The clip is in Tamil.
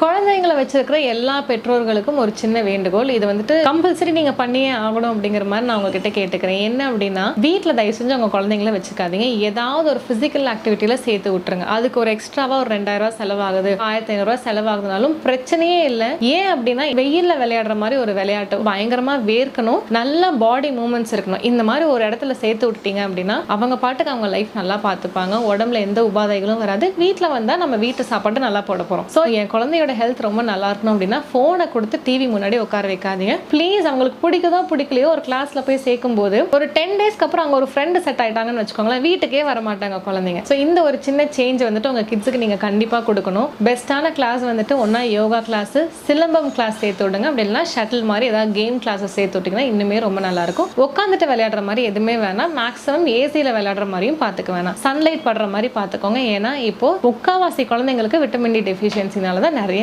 குழந்தைங்களை வச்சிருக்கிற எல்லா பெற்றோர்களுக்கும் ஒரு சின்ன வேண்டுகோள். இது வந்துட்டு கம்பல்சரி நீங்க பண்ணியே ஆகணும் அப்படிங்கிற மாதிரி நான் உங்ககிட்ட கேட்டுக்கிறேன். என்ன அப்படின்னா வீட்டில் தயவு செஞ்சு உங்க குழந்தைங்கள வச்சுக்காதீங்க. ஏதாவது ஒரு பிசிக்கல் ஆக்டிவிட்டியில சேர்த்து விட்டுருங்க. அதுக்கு ஒரு எக்ஸ்ட்ராவா ஒரு ரெண்டாயிரம் ரூபாய் செலவாகுது ஆயிரத்தி ஐநூறு ரூபாய் செலவாகுதுனாலும் பிரச்சனையே இல்லை. ஏன் அப்படின்னா வெயில்ல விளையாடுற மாதிரி ஒரு விளையாட்டு பயங்கரமா வேர்க்கணும். நல்ல பாடி மூமெண்ட்ஸ் இருக்கணும். இந்த மாதிரி ஒரு இடத்துல சேர்த்து விட்டுட்டீங்க அப்படின்னா அவங்க பாட்டுக்கு அவங்க லைஃப் நல்லா பார்த்துப்பாங்க. உடம்புல எந்த உபாதைகளும் வராது. வீட்டில் வந்தா நம்ம வீட்டு சாப்பாடு நல்லா போட போறோம். ஸோ என் குழந்தையோட ஹெல்த் ரொம்ப நல்லா இருக்கணும் அப்படின்னா ஃபோனை கொடுத்து டிவி முன்னாடி உட்கார வைக்காதீங்க. ப்ளீஸ் அவங்களுக்கு பிடிக்குதோ பிடிக்கலையோ ஒரு கிளாஸ்ல போய் சேர்க்கும் போது ஒரு டென் டேஸ்க்கு அப்புறம் அவங்க ஒரு ஃப்ரெண்டு செட் ஆயிட்டாங்கன்னு வச்சுக்கோங்களேன் வீட்டுக்கே வர மாட்டாங்க குழந்தைங்க. ஸோ இந்த ஒரு சின்ன சேஞ்ச் வந்துட்டு உங்க கிட்ஸுக்கு நீங்க கண்டிப்பா கொடுக்கணும். பெஸ்ட்டான கிளாஸ் வந்துட்டு ஒன்னா யோகா கிளாஸ் சிலம்பம் கிளாஸ் சேர்த்து விடுங்க. அப்படி இல்லைன்னா ஷட்டில் மாதிரி ஏதாவது கேம் கிளாஸஸ் சேர்த்து விட்டிங்கன்னா இன்னுமே ரொம்ப நல்லா இருக்கும். உட்காந்துட்டு விளையாடுற மாதிரி எதுவுமே வேணாம். மேக்ஸிமம் ஏசியில் விளையாடுற மாதிரியும் பார்த்துக்க வேணாம். சன்லைட் படுற மாதிரி பார்த்துக்கோங்க ஏன்னா இப்போ முக்காவாசி குழந்தைங்களுக்கு விட்டமின் டி டெஃபிஷியன்சினால தான் நிறைய